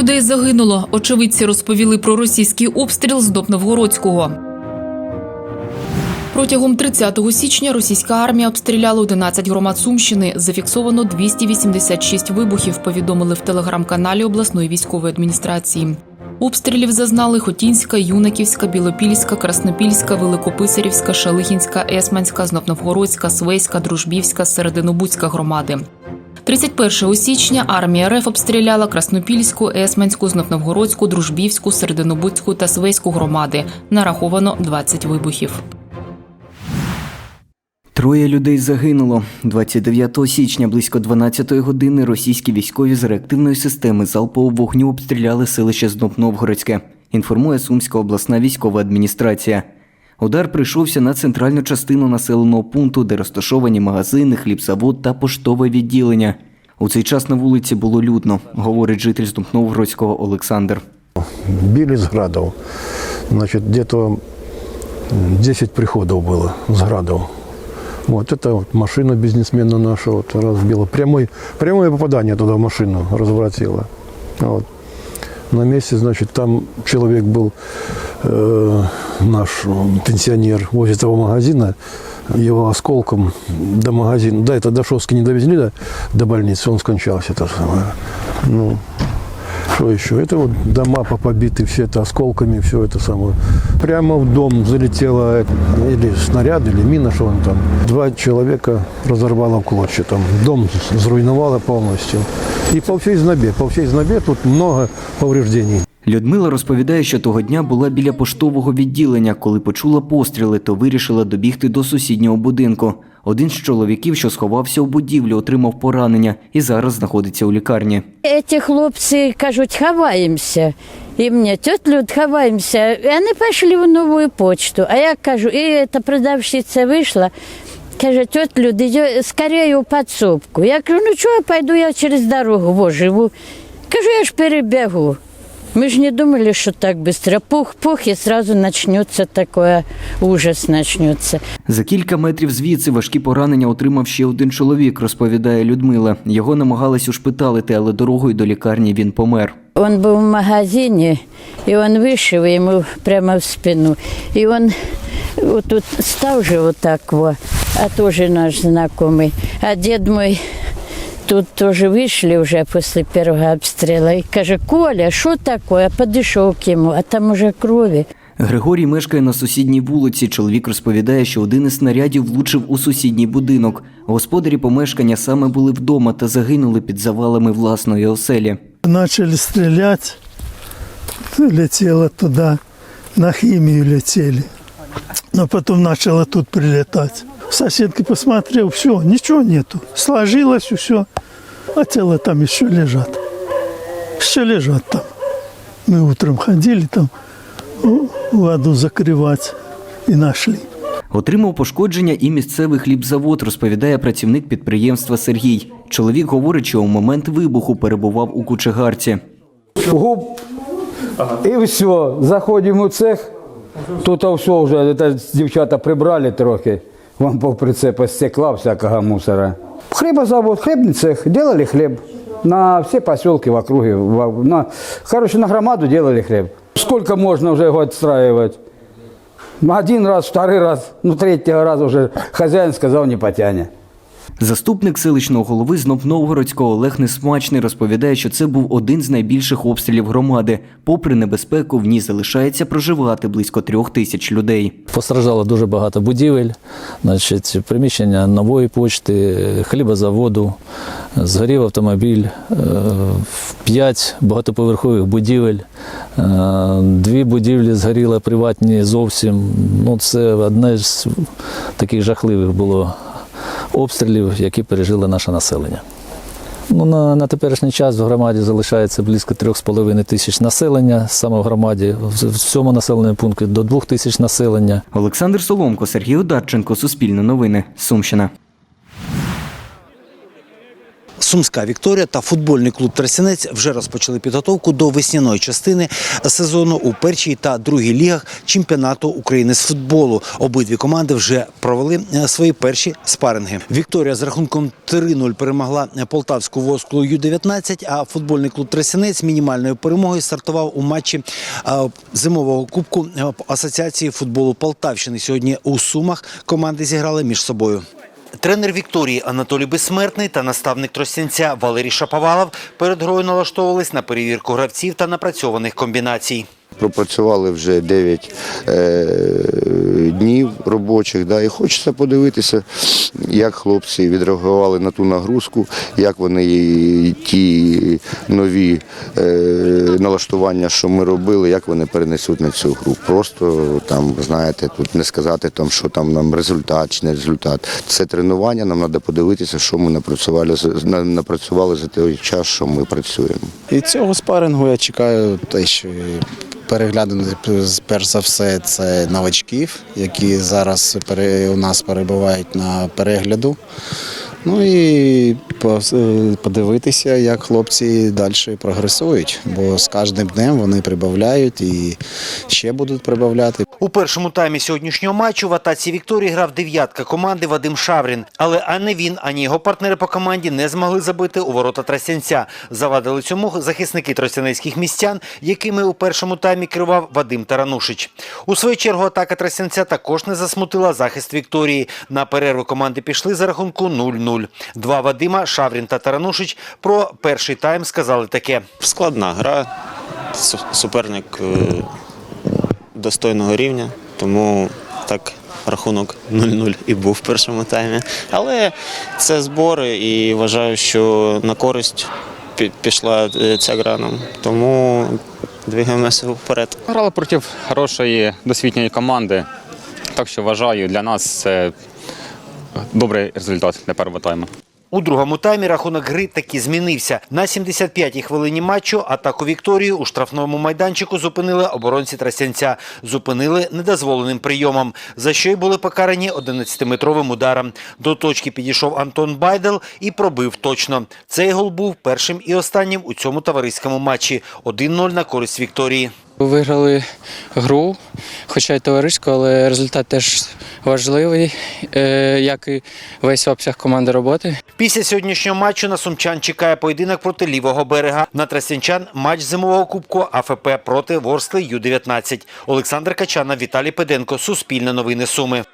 людей загинуло. Очевидці розповіли про російський обстріл з Добновгородського. Протягом 30 січня російська армія обстріляла 11 громад Сумщини. Зафіксовано 286 вибухів. Повідомили в телеграм-каналі обласної військової адміністрації. Обстрілів зазнали Хотінська, Юнаківська, Білопільська, Краснопільська, Великописарівська, Шалихінська, Есманська, Знопновгородська, Свейська, Дружбівська, Серединобудська громади. 31 січня армія РФ обстріляла Краснопільську, Есманську, Знопновгородську, Дружбівську, Серединобудську та Свейську громади. Нараховано 20 вибухів. Троє людей загинуло. 29 січня близько 12 години російські військові з реактивної системи залпового вогню обстріляли селище Знопновгородське, інформує Сумська обласна військова адміністрація. Удар прийшовся на центральну частину населеного пункту, де розташовані магазини, хлібзавод та поштове відділення. У цей час на вулиці було людно, говорить житель Знопновгородського Олександр. били с градов. Значит, где-то 10 приходов было с градов. Вот это вот машину бизнесмена наша вот разбила. Прямой, прямое попадание туда в машину разворотило. Вот. На месте, значит, там человек был, э, наш пенсионер возле того магазина, его осколком до магазина, да, это до Шостки не довезли, да, до больницы, он скончался. Это самое. Ну, что еще? Это вот дома побиты, все это осколками, все это самое. Прямо в дом залетело или снаряд, или мина, что он там. Два человека разорвало в клочья. Там дом зруйновало полностью. И по всей знобе, по всей знобе тут много повреждений. Людмила розповідає, що того дня була біля поштового відділення. Коли почула постріли, то вирішила добігти до сусіднього будинку. Один з чоловіків, що сховався у будівлі, отримав поранення і зараз знаходиться у лікарні. Ці хлопці кажуть, ховаємося. І мені, тьот Люд, ховаємося. Вони пішли в нову почту. А я кажу, і та продавщиця вийшла. Каже, тьот Люд, іди скорее у підсобку. Я кажу, ну чого я пойду, я через дорогу живу. Кажу, я ж перебегу. Мы же не думали, что так быстро. Пух-пух, и сразу начнется такое, ужас начнется. За кілька метрів звідси важкі поранення отримав ще один чоловік, розповідає Людмила. Його намагались ушпиталити, але дорогою до лікарні він помер. Он был в магазине, и он вышел ему прямо в спину. И он вот тут стал же вот так вот, а тоже наш знакомый. А дед мой тут тоже вышли уже после первого обстрела. И каже, Коля, что такое? А подошел к ему, а там уже крови. Григорій мешкає на сусідній вулиці. Чоловік розповідає, що один із снарядів влучив у сусідній будинок. Господарі помешкання саме були вдома та загинули під завалами власної оселі. Начали стрелять, летело туда, на химию летели. Но потом начало тут прилетать. Соседка посмотрел, все, ничего нету. Сложилось все, а тело там еще лежат. Еще лежат там. Мы утром ходили там ну, воду закрывать и нашли. Отримав пошкодження і місцевий хлібзавод, розповідає працівник підприємства Сергій. Чоловік говорить, що у момент вибуху перебував у кучегарці. губ, і все. Заходимо в цех. Тут все вже дівчата прибрали трохи. Вам по прицепу стекла всякого мусора. Хлебозавод, хлебный цех, делали хлеб. На все поселки в округе. На, короче, на громаду делали хлеб. Сколько можно уже его отстраивать? Один раз, второй раз, ну третий раз уже хозяин сказал не потянет. Заступник селищного голови знов Новгородського Олег Несмачний розповідає, що це був один з найбільших обстрілів громади. Попри небезпеку, в ній залишається проживати близько трьох тисяч людей. Постраждало дуже багато будівель, значить, приміщення нової почти, хлібозаводу, згорів автомобіль, е, п'ять багатоповерхових будівель, е, дві будівлі згоріли приватні зовсім. Ну, це одне з таких жахливих було обстрілів, які пережило наше населення. Ну, на, на теперішній час в громаді залишається близько 3,5 тисяч населення, саме в громаді, в, в цьому населеному пункті до 2 тисяч населення. Олександр Соломко, Сергій Одарченко, Суспільне новини, Сумщина. Сумська Вікторія та футбольний клуб Трасянець вже розпочали підготовку до весняної частини сезону у першій та другій лігах чемпіонату України з футболу. Обидві команди вже провели е, свої перші спаринги. Вікторія з рахунком 3-0 перемогла полтавську восклу Ю-19, а футбольний клуб Трасянець мінімальною перемогою стартував у матчі е, зимового кубку е, Асоціації футболу Полтавщини. Сьогодні у Сумах команди зіграли між собою. Тренер Вікторії Анатолій Безсмертний та наставник Тростянця Валерій Шаповалов перед грою налаштовувались на перевірку гравців та напрацьованих комбінацій. Пропрацювали вже 9 е, днів робочих, да, і хочеться подивитися, як хлопці відреагували на ту нагрузку, як вони ті нові е, налаштування, що ми робили, як вони перенесуть на цю гру. Просто там, знаєте, тут не сказати, там, що там нам результат чи не результат. Це тренування, нам треба подивитися, що ми напрацювали, напрацювали за той час, що ми працюємо. І цього спарингу я чекаю те, що переглянути перш за все це новачків, які зараз у нас перебувають на перегляду. Ну і пос- подивитися, як хлопці далі прогресують, бо з кожним днем вони прибавляють і ще будуть прибавляти. У першому таймі сьогоднішнього матчу в атаці Вікторії грав дев'ятка команди Вадим Шаврін. Але ані він, ані його партнери по команді не змогли забити у ворота Тростянця. Завадили цьому захисники тростянецьких містян, якими у першому таймі керував Вадим Таранушич. У свою чергу атака Тростянця також не засмутила захист Вікторії. На перерву команди пішли за рахунку 0-0. Два Вадима, Шаврін та Таранушич про перший тайм сказали таке. Складна гра, суперник е, достойного рівня, тому так рахунок 0-0 і був в першому таймі. Але це збори і вважаю, що на користь пішла е, ця гра нам. Тому двигаємося вперед. Грали проти хорошої досвідчої команди. Так що вважаю, для нас це добрий результат для першого тайму. У другому таймі рахунок гри таки змінився. На 75-й хвилині матчу атаку Вікторії у штрафному майданчику зупинили оборонці Тростянця. Зупинили недозволеним прийомом, за що й були покарані 11-метровим ударом. До точки підійшов Антон Байдел і пробив точно. Цей гол був першим і останнім у цьому товариському матчі. 1-0 на користь Вікторії. Виграли гру, хоча й товариську, але результат теж важливий, е, як і весь обсяг команди роботи. Після сьогоднішнього матчу на сумчан чекає поєдинок проти лівого берега. На Трасінчан матч зимового кубку АФП проти Ворскли Ю-19. Олександр Качана, Віталій Педенко. Суспільне новини Суми.